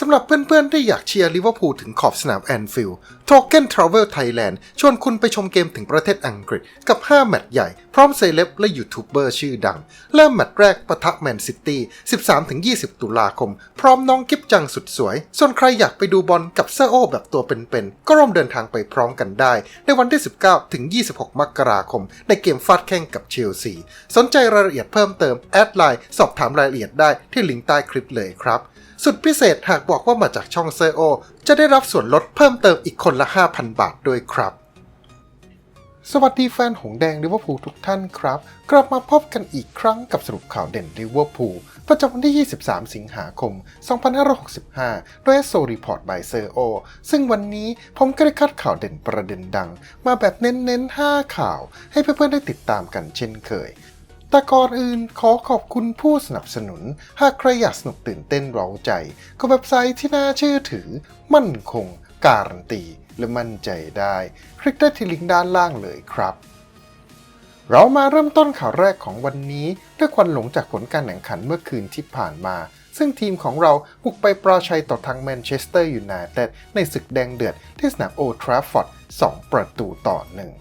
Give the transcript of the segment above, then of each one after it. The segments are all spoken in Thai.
สำหรับเพื่อนๆ ที่อยากเชียร์ลิเวอร์พูลถึงขอบสนามแอนฟิลด์ Token Travel Thailand ชวนคุณไปชมเกมถึงประเทศอังกฤษกับ 5 แมตช์ใหญ่ พร้อมเซเลบและยูทูบเบอร์ชื่อดัง เริ่มแมตช์แรกปะทะแมนซิตี้ 13-20 ตุลาคม พร้อมน้องกิฟจังสุดสวย ส่วนใครอยากไปดูบอลกับเซอร์โอแบบตัวเป็นๆ ก็ร่วมเดินทางไปพร้อมกันได้ ในวันที่ 19-26 มกราคม ในเกมฟาดแข่งกับเชลซี สนใจรายละเอียดเพิ่มเติมแอดไลน์สอบถามรายละเอียดได้ที่ลิงก์ใต้คลิปเลยครับ สุดพิเศษหากบอกว่ามาจากช่องเซโอ จะได้รับส่วนลดเพิ่มเติมอีกคนละ 5,000 บาทด้วยครับ สวัสดีแฟนหงแดงลิเวอร์พูลทุกท่านครับ กลับมาพบกันอีกครั้งกับสรุปข่าวเด่นลิเวอร์พูลประจำวันที่ 23 สิงหาคม 2565 โดยโซรีพอร์ตบายเซโอ ซึ่งวันนี้ผมก็ได้คัดข่าวเด่นประเด็นดัง มาแบบเน้นๆ 5 ข่าว ให้เพื่อนๆ ได้ติดตามกันเช่นเคย แต่ก่อนอื่นขอขอบคุณผู้สนับสนุน หากใครอยากสนุกตื่นเต้นเร้าใจก็เว็บไซต์ที่น่าเชื่อถือ มั่นคง การันตีและมั่นใจได้ คลิกได้ที่ลิงก์ด้านล่างเลยครับ เรามาเริ่มต้นข่าวแรกของวันนี้ด้วยควันหลงจากผลการแข่งขันเมื่อคืนที่ผ่านมา ซึ่งทีมของเราบุกไปปราชัยต่อทางแมนเชสเตอร์ยูไนเต็ดในศึกแดงเดือดที่สนามโอทราฟฟอร์ด2 ประตูต่อหนึ่ง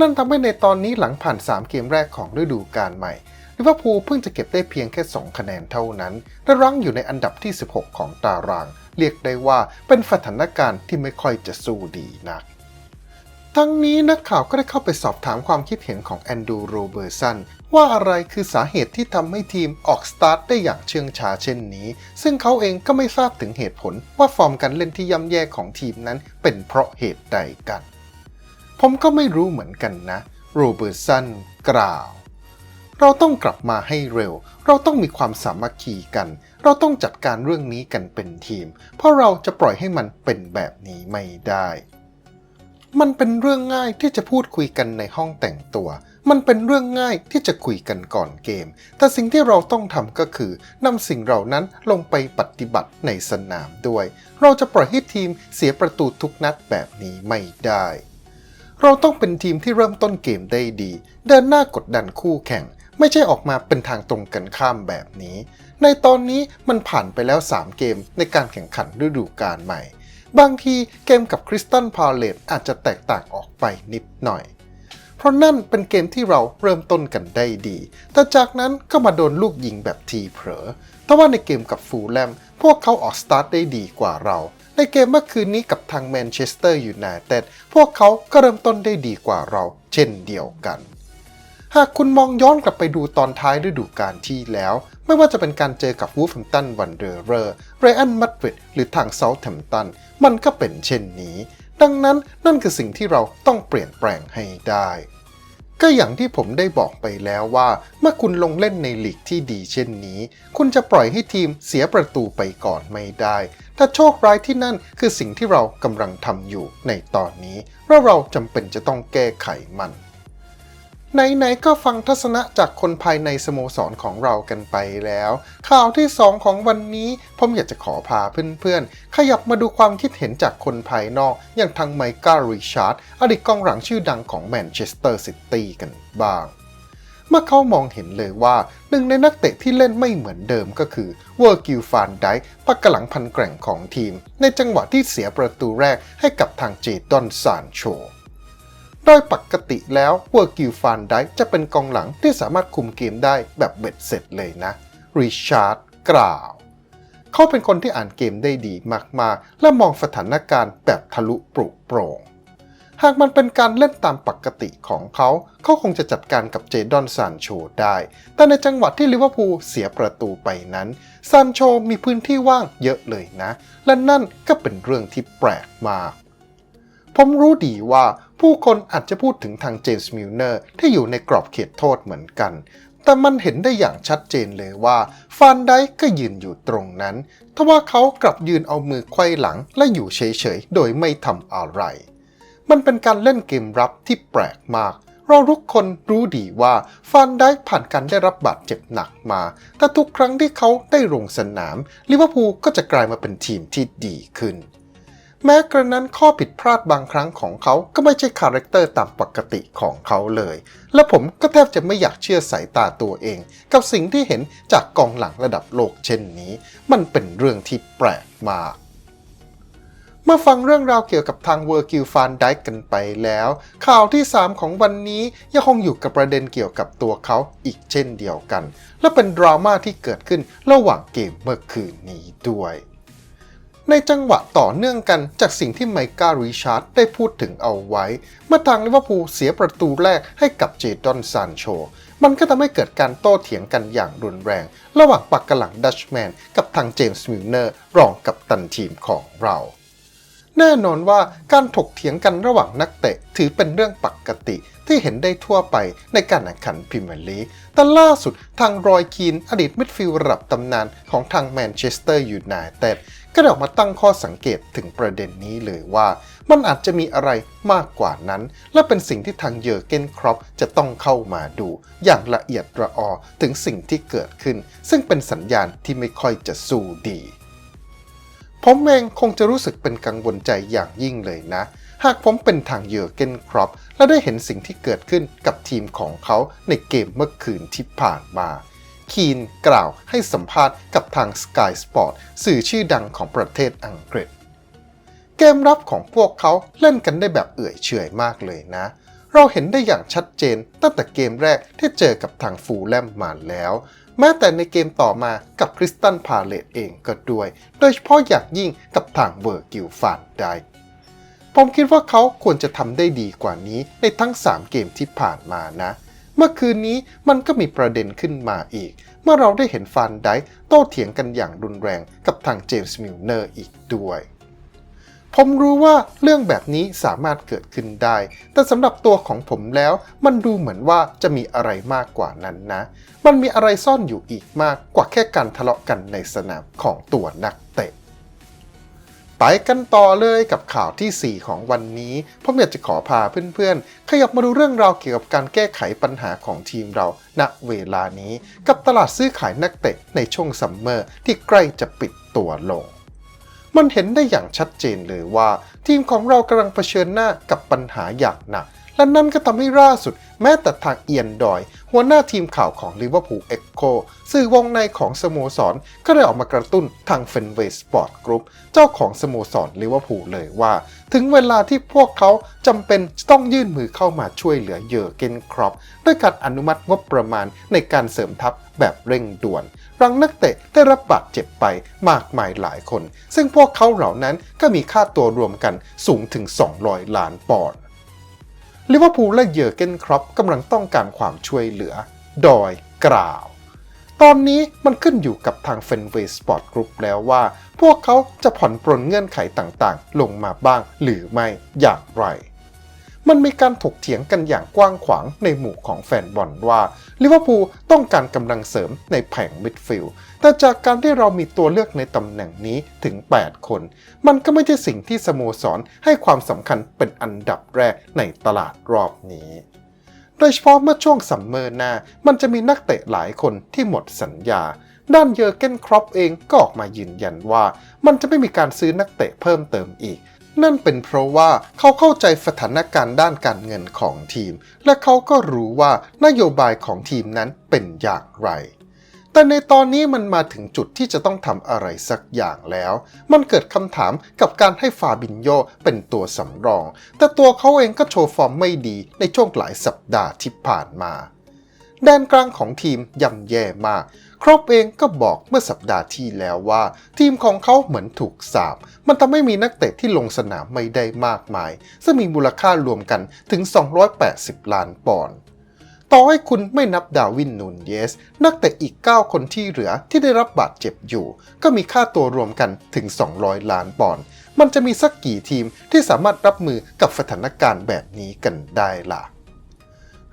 นั่นทำให้ในตอนนี้หลังผ่าน 3 เกมแรกของฤดูกาลใหม่ลิเวอร์พูลเพิ่งจะเก็บได้เพียงแค่ 2 คะแนนเท่านั้น และรั้งอยู่ในอันดับที่ 16 ของตาราง เรียกได้ว่าเป็นสถานการณ์ที่ไม่ค่อยจะสู้ดีนัก ทั้งนี้นักข่าวก็ได้เข้าไปสอบถามความคิดเห็นของแอนดูโรเบอร์สันว่าอะไรคือสาเหตุที่ทำให้ทีมออกสตาร์ทได้อย่างเชื่องช้าเช่นนี้ ซึ่งเขาเองก็ไม่ทราบถึงเหตุผลว่าฟอร์มการเล่นที่ย่ำแย่ของทีมนั้นเป็นเพราะเหตุใดกัน ผมก็ไม่รู้เหมือนกันนะโรเบิร์ตสันกล่าว เราต้องกลับมาให้เร็ว เราต้องมีความสามัคคีกัน เราต้องจัดการเรื่องนี้กันเป็นทีม เพราะเราจะปล่อยให้มันเป็นแบบนี้ไม่ได้ มันเป็นเรื่องง่ายที่จะพูดคุยกันในห้องแต่งตัว มันเป็นเรื่องง่ายที่จะคุยกันก่อนเกม แต่สิ่งที่เราต้องทำก็คือนำสิ่งเหล่านั้นลงไปปฏิบัติในสนามด้วย เราจะปล่อยให้ทีมเสียประตูทุกนัดแบบนี้ไม่ได้ เราต้องเป็นทีมที่เริ่มต้นเกมได้ดี เดินหน้ากดดันคู่แข่ง ไม่ใช่ออกมาเป็นทางตรงกันข้ามแบบนี้ ในตอนนี้มันผ่านไปแล้ว 3 เกมในการแข่งขันฤดูกาลใหม่ บางทีเกมกับคริสตัลพาเลตอาจจะแตกต่างออกไปนิดหน่อย เพราะนั่นเป็นเกมที่เราเริ่มต้นกันได้ดี แต่จากนั้นก็มาโดนลูกยิงแบบทีเผลอแต่ว่าในเกมกับฟูลแลมพวกเขาออกสตาร์ทได้ดีกว่าเรา ในเกมเมื่อคืนนี้กับทางแมนเชสเตอร์ยูไนเต็ดพวกเขาก็เริ่มต้นได้ดีกว่าเราเช่นเดียวกัน หากคุณมองย้อนกลับไปดูตอนท้ายฤดูกาลที่แล้ว ไม่ว่าจะเป็นการเจอกับวูฟแฮมตันวันเดอร์เรอร์ไรอันมัดริดหรือทางเซาท์แฮมตันมันก็เป็นเช่นนี้ ดังนั้นนั่นคือสิ่งที่เราต้องเปลี่ยนแปลงให้ได้ ก็อย่างที่ผมได้บอกไปแล้วว่า เมื่อคุณลงเล่นในลีกที่ดีเช่นนี้ คุณจะปล่อยให้ทีมเสียประตูไปก่อนไม่ได้ ถ้าโชคร้ายที่นั่นคือสิ่งที่เรากำลังทำอยู่ในตอนนี้ และเราจำเป็นจะต้องแก้ไขมัน ไหนๆก็ฟังทัศนะจากคนภายในสโมสรของเรากันไปแล้ว ข่าวที่ 2 ของวันนี้ผมอยากจะขอพาเพื่อนๆ ขยับมาดูความคิดเห็นจากคนภายนอก อย่างทางไมก้าริชาร์ดอดีตกองหลังชื่อดังของแมนเชสเตอร์ซิตี้กันบ้าง เมื่อเขามองเห็นเลยว่าหนึ่งในนักเตะที่เล่นไม่เหมือนเดิมก็คือเวอร์กิลฟานไดปักกะหลังพันแกร่งของทีม ในจังหวะที่เสียประตูแรกให้กับทางเจดอนซานโช โดยปกติแล้วเวอร์กิลฟานไดจะเป็นกองหลังที่สามารถคุมเกมได้แบบเบ็ดเสร็จเลยนะริชาร์ดกล่าว เขาเป็นคนที่อ่านเกมได้ดีมากๆ และมองสถานการณ์แบบทะลุปรุโปร่งหากมันเป็นการเล่นตามปกติของเขา เขาคงจะจัดการกับเจดอนซานโชได้ แต่ในจังหวะที่ลิเวอร์พูลเสียประตูไปนั้น ซานโชมีพื้นที่ว่างเยอะเลยนะ และนั่นก็เป็นเรื่องที่แปลกมาก ผมรู้ดีว่าผู้คนอาจจะพูดถึงทางเจมส์มิลเนอร์ที่อยู่ในกรอบเขตโทษเหมือนกัน แต่มันเห็นได้อย่างชัดเจนเลยว่าฟานไดก็ยืนอยู่ตรงนั้นทว่าเขากลับยืนเอามือไขว้หลังและอยู่เฉยๆ โดยไม่ทำอะไร มันเป็นการเล่นเกมรับที่แปลกมาก เราทุกคนรู้ดีว่าฟานไดผ่านการได้รับบาดเจ็บหนักมา แต่ทุกครั้งที่เขาได้ลงสนามลิเวอร์พูลก็จะกลายมาเป็นทีมที่ดีขึ้น แม้กระนั้นข้อผิดพลาดบางครั้งของเขาก็ไม่ใช่คาแรคเตอร์ตามปกติของเขาเลย และผมก็แทบจะไม่อยากเชื่อสายตาตัวเอง กับสิ่งที่เห็นจากกองหลังระดับโลกเช่นนี้ มันเป็นเรื่องที่แปลกมากเมื่อฟังเรื่องราวเกี่ยวกับทางเวอร์กิลฟานไดกันไปแล้ว ข่าวที่ 3 ของวันนี้ยังคงอยู่กับประเด็นเกี่ยวกับตัวเขาอีกเช่นเดียวกัน และเป็นดราม่าที่เกิดขึ้นระหว่างเกมเมื่อคืนนี้ด้วย ในจังหวะต่อเนื่องกันจากสิ่งที่ไมก้าริชาร์ดได้พูดถึงเอาไว้ เมื่อทางลิเวอร์พูลเสียประตูแรกให้กับเจดอนซานโช มันก็ทำให้เกิดการโต้เถียงกันอย่างรุนแรง ระหว่างปักกะหลังดัชแมนกับทางเจมส์มิลเนอร์รองกับตันทีมของเราแน่นอนว่าการถกเถียงกันระหว่างนักเตะถือเป็นเรื่องปกติที่เห็นได้ทั่วไปในการแข่งขันพรีเมียร์ลีก แต่ล่าสุดทางรอยคีนอดีตมิดฟิลด์ระดับตำนานของทางแมนเชสเตอร์ยูไนเต็ด ก็ได้ออกมาตั้งข้อสังเกตถึงประเด็นนี้เลยว่า มันอาจจะมีอะไรมากกว่านั้น และเป็นสิ่งที่ทางเยอร์เกนครอปจะต้องเข้ามาดู อย่างละเอียดระออถึงสิ่งที่เกิดขึ้น ซึ่งเป็นสัญญาณที่ไม่ค่อยจะสู้ดีผมเองคงจะรู้สึกเป็นกังวลใจอย่างยิ่งเลยนะ หากผมเป็นทางเยอร์เกนครอปและได้เห็นสิ่งที่เกิดขึ้นกับทีมของเขาในเกมเมื่อคืนที่ผ่านมา คีนกล่าวให้สัมภาษณ์กับทาง Sky Sport สื่อชื่อดังของประเทศอังกฤษ เกมรับของพวกเขาเล่นกันได้แบบเอื่อยเฉยมากเลยนะ เราเห็นได้อย่างชัดเจนตั้งแต่เกมแรกที่เจอกับทางฟูลแลมมาแล้ว แม้แต่ในเกมต่อมากับคริสตันพาเลตเองก็ด้วย โดยเฉพาะอย่างยิ่งกับทางเวอร์กิลฟานไดผมคิดว่าเขาควรจะทำได้ดีกว่านี้ในทั้ง 3 เกมที่ผ่านมานะเเมื่อคืนนี้มันก็มีประเด็นขึ้นมาอีก เมื่อเราได้เห็นฟานไดโต้เถียงกันอย่างรุนแรงกับทางเจมส์มิลเนอร์อีกด้วย ผมรู้ว่าเรื่องแบบนี้สามารถเกิดขึ้นได้ แต่สำหรับตัวของผมแล้ว มันดูเหมือนว่าจะมีอะไรมากกว่านั้นนะ มันมีอะไรซ่อนอยู่อีกมากกว่าแค่การทะเลาะกันในสนามของตัวนักเตะ ไปกันต่อเลยกับข่าวที่ 4 ของวันนี้ผมอยากจะขอพาเพื่อนๆ ขยับมาดูเรื่องราวเกี่ยวกับการแก้ไขปัญหาของทีมเรา ณ เวลานี้ กับตลาดซื้อขายนักเตะในช่วงซัมเมอร์ที่ใกล้จะปิดตัวลง มันเห็นได้อย่างชัดเจนเลยว่า ทีมของเรากำลังเผชิญหน้ากับปัญหาอย่างหนัก และนั่นก็ทำให้ล่าสุด แม้แต่ทางเอียนดอย หัวหน้าทีมข่าวของลิเวอร์พูลเอ็กโคสื่อวงในของสโมสร ก็ได้ออกมากระตุ้นทางเฟนเวย์สปอร์ตกรุ๊ปเจ้าของสโมสรลิเวอร์พูลเลยว่า ถึงเวลาที่พวกเขาจำเป็นจะต้องยื่นมือเข้ามาช่วยเหลือเยอร์เกนครอปด้วยการอนุมัติงบประมาณในการเสริมทัพแบบเร่งด่วนรังนักเตะได้รับบาดเจ็บไปมากมายหลายคน ซึ่งพวกเขาเหล่านั้นก็มีค่าตัวรวมกันสูงถึง 200 ล้านปอนด์ ลิเวอร์พูลและเยอร์เกนครอปกำลังต้องการความช่วยเหลือ โดยกล่าว ตอนนี้มันขึ้นอยู่กับทางเฟนเวย์สปอร์ตกรุ๊ปแล้วว่า พวกเขาจะผ่อนปรนเงื่อนไขต่างๆ ลงมาบ้างหรือไม่อย่างไร มันมีการถกเถียงกันอย่างกว้างขวางในหมู่ของแฟนบอลว่าลิเวอร์พูลต้องการกำลังเสริมในแผงมิดฟิลด์แต่จากการที่เรามีตัวเลือกในตำแหน่งนี้ถึง 8 คน มันก็ไม่ใช่สิ่งที่สโมสรให้ความสำคัญเป็นอันดับแรกในตลาดรอบนี้โดยเฉพาะเมื่อช่วงซัมเมอร์หน้า มันจะมีนักเตะหลายคนที่หมดสัญญา ด้านเยอร์เกนครอปเองก็ออกมายืนยันว่า มันจะไม่มีการซื้อนักเตะเพิ่มเติมอีก นั่นเป็นเพราะว่าเขาเข้าใจสถานการณ์ด้านการเงินของทีม และเขาก็รู้ว่านโยบายของทีมนั้นเป็นอย่างไร แต่ในตอนนี้มันมาถึงจุดที่จะต้องทำอะไรสักอย่างแล้ว มันเกิดคำถามกับการให้ฟาบินโยเป็นตัวสำรอง แต่ตัวเขาเองก็โชว์ฟอร์มไม่ดีในช่วงหลายสัปดาห์ที่ผ่านมา แดนกลางของทีมย่ำแย่มากครอปเองก็บอกเมื่อสัปดาห์ที่แล้วว่า ทีมของเขาเหมือนถูกสาบ มันทำให้มีนักเตะที่ลงสนามไม่ได้มากมาย ซึ่งมีมูลค่ารวมกันถึง 280 ล้านปอนด์ต่อให้คุณไม่นับดาวินนูนเยส นักเตะอีก 9 คนที่เหลือที่ได้รับบาดเจ็บอยู่ ก็มีค่าตัวรวมกันถึง 200 ล้านปอนด์มันจะมีสักกี่ทีมที่สามารถรับมือกับสถานการณ์แบบนี้กันได้ล่ะ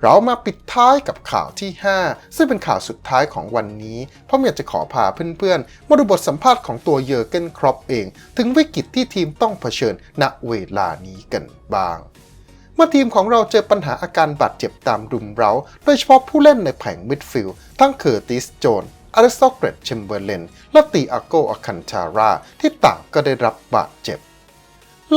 เรามาปิดท้ายกับข่าวที่ 5 ซึ่งเป็นข่าวสุดท้ายของวันนี้ เพราะอยากจะขอพาเพื่อนๆ มาดูบทสัมภาษณ์ของตัวเยอร์เกนครอปเอง ถึงวิกฤตที่ทีมต้องเผชิญณเวลานี้กันบ้าง เมื่อทีมของเราเจอปัญหาอาการบาดเจ็บตามรุมเร้า โดยเฉพาะผู้เล่นในแผงมิดฟิลด์ทั้งเคอร์ติสโจนอเลสโตเกรตเชมเบอร์เลนและตีอาโกอาคันชาราที่ต่างก็ได้รับบาดเจ็บ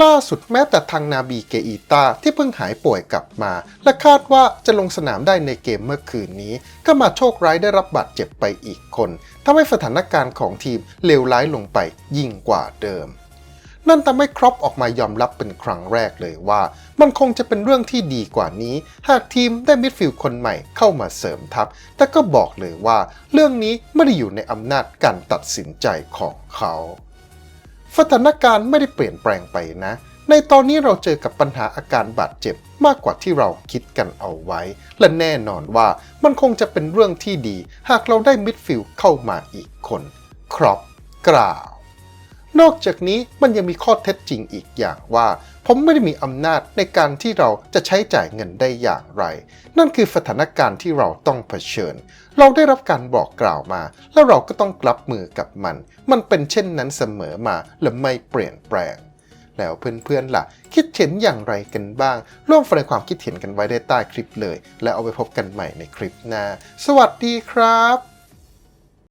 ล่าสุดแม้แต่ทางนาบีเกอีตาที่เพิ่งหายป่วยกลับมา และคาดว่าจะลงสนามได้ในเกมเมื่อคืนนี้ ก็มาโชคร้ายได้รับบาดเจ็บไปอีกคนทำให้สถานการณ์ของทีมเลวร้ายลงไปยิ่งกว่าเดิม นั่นทำให้ครอปออกมายอมรับเป็นครั้งแรกเลยว่า มันคงจะเป็นเรื่องที่ดีกว่านี้ หากทีมได้มิดฟิลด์คนใหม่เข้ามาเสริมทัพ แต่ก็บอกเลยว่า เรื่องนี้ไม่ได้อยู่ในอำนาจการตัดสินใจของเขา สถานการณ์ไม่ได้เปลี่ยนแปลงไปนะ ในตอนนี้เราเจอกับปัญหาอาการบาดเจ็บมากกว่าที่เราคิดกันเอาไว้ และแน่นอนว่ามันคงจะเป็นเรื่องที่ดี หากเราได้มิดฟิลด์เข้ามาอีกคน ครอปกล่าว นอกจากนี้มันยังมีข้อเท็จจริงอีกอย่างว่า ผมไม่ได้มีอำนาจในการที่เราจะใช้จ่ายเงินได้อย่างไร นั่นคือสถานการณ์ที่เราต้องเผชิญ เราได้รับการบอกกล่าวมา แล้วเราก็ต้องรับมือกับมัน มันเป็นเช่นนั้นเสมอมาและไม่เปลี่ยนแปลง แล้วเพื่อนๆล่ะ คิดเห็นอย่างไรกันบ้าง ร่วมแสดงความคิดเห็นกันไว้ได้ใต้คลิปเลย แล้วเอาไปพบกันใหม่ในคลิปหน้า สวัสดีครับ